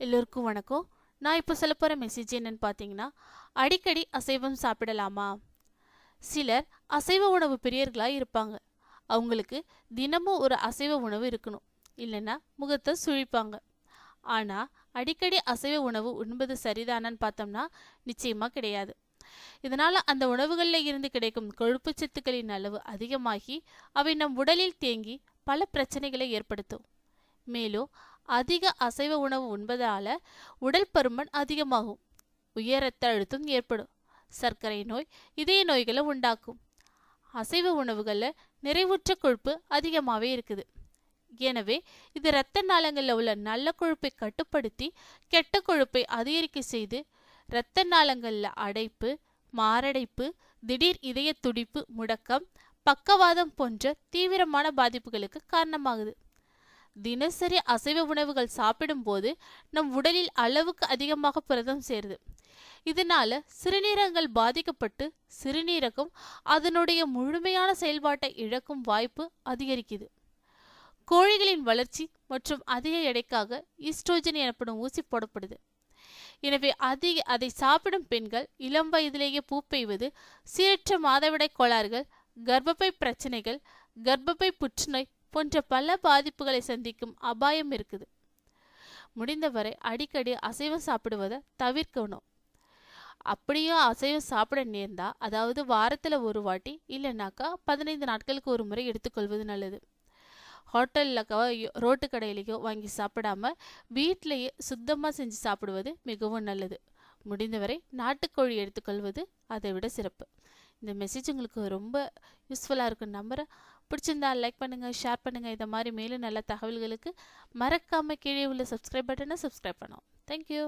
எல்லோருக்கும் வணக்கம். நான் இப்போ சொல்ல போகிற மெசேஜ் என்னன்னு பார்த்தீங்கன்னா அடிக்கடி அசைவம் சாப்பிடலாமா? சிலர் அசைவ உணவு பிரியர்களாக இருப்பாங்க. அவங்களுக்கு தினமும் ஒரு அசைவ உணவு இருக்கணும். இல்லைன்னா முகத்தை சுழிப்பாங்க. ஆனால் அடிக்கடி அசைவ உணவு உண்பது சரிதானான்னு பார்த்தோம்னா நிச்சயமாக கிடையாது. இதனால் அந்த உணவுகளில் இருந்து கிடைக்கும் கொழுப்பு சத்துக்களின் அளவு அதிகமாகி அவை நம் உடலில் தேங்கி பல பிரச்சனைகளை ஏற்படுத்தும். மேலும் அதிக அசைவ உணவு உண்பதால உடல் பருமன் அதிகமாகும். உயர் ரத்த அழுத்தம் ஏற்படும். சர்க்கரை நோய் இதய நோய்களை உண்டாக்கும். அசைவ உணவுகளில் நிறைவுற்ற கொழுப்பு அதிகமாகவே இருக்குது. எனவே இது இரத்த நாளங்களில் உள்ள நல்ல கொழுப்பை கட்டுப்படுத்தி கெட்ட கொழுப்பை அதிகரிக்க செய்து இரத்த நாளங்களில் அடைப்பு மாரடைப்பு திடீர் இதய துடிப்பு முடக்கம் பக்கவாதம் போன்ற தீவிரமான பாதிப்புகளுக்கு காரணமாகுது. தினசரி அசைவ உணவுகள் சாப்பிடும்போது நம் உடலில் அளவுக்கு அதிகமாக புரதம் சேருது இதனால சிறுநீரகங்கள் பாதிக்கப்பட்டு சிறுநீரகம் அதனுடைய முழுமையான செயல்பாட்டை இழக்கும் வாய்ப்பு அதிகரிக்குது. கோழிகளின் வளர்ச்சி மற்றும் அதிக எடைக்காக ஈஸ்ட்ரோஜன் எனப்படும் ஊசி போடப்படுது. எனவே அதிக அதை சாப்பிடும் பெண்கள் இளம் வயதிலேயே பூப்பெய்வது சீரற்ற மாதவிடை கோளாறுகள் கர்ப்பப்பை பிரச்சனைகள் கர்ப்பப்பை புற்றுநோய் போன்ற பல பாதிப்புகளை சந்திக்கும் அபாயம் இருக்குது. முடிந்தவரை அடிக்கடி அசைவம் சாப்பிடுவதை தவிர்க்கணும். அப்படியும் அசைவம் சாப்பிட நேர்ந்தா அதாவது வாரத்தில் ஒரு வாட்டி இல்லைனாக்கா பதினைந்து நாட்களுக்கு ஒரு முறை எடுத்துக்கொள்வது நல்லது. ஹோட்டல்லக்கோ ரோட்டு கடையிலேயோ வாங்கி சாப்பிடாம வீட்டிலேயே சுத்தமாக செஞ்சு சாப்பிடுவது மிகவும் நல்லது. முடிந்தவரை நாட்டுக்கோழி எடுத்துக்கொள்வது அதை விட சிறப்பு. இந்த மெசேஜ் உங்களுக்கு ரொம்ப யூஸ்ஃபுல்லாக இருக்கும் நம்புகிறேன் பிடிச்சிருந்தா லைக் பண்ணுங்கள் ஷேர் பண்ணுங்கள் இதை மாதிரி மேலும் நல்ல தகவல்களுக்கு மறக்காமல் கீழே உள்ள சப்ஸ்கிரைப் பட்டனை சப்ஸ்கிரைப் பண்ணோம் தேங்க்யூ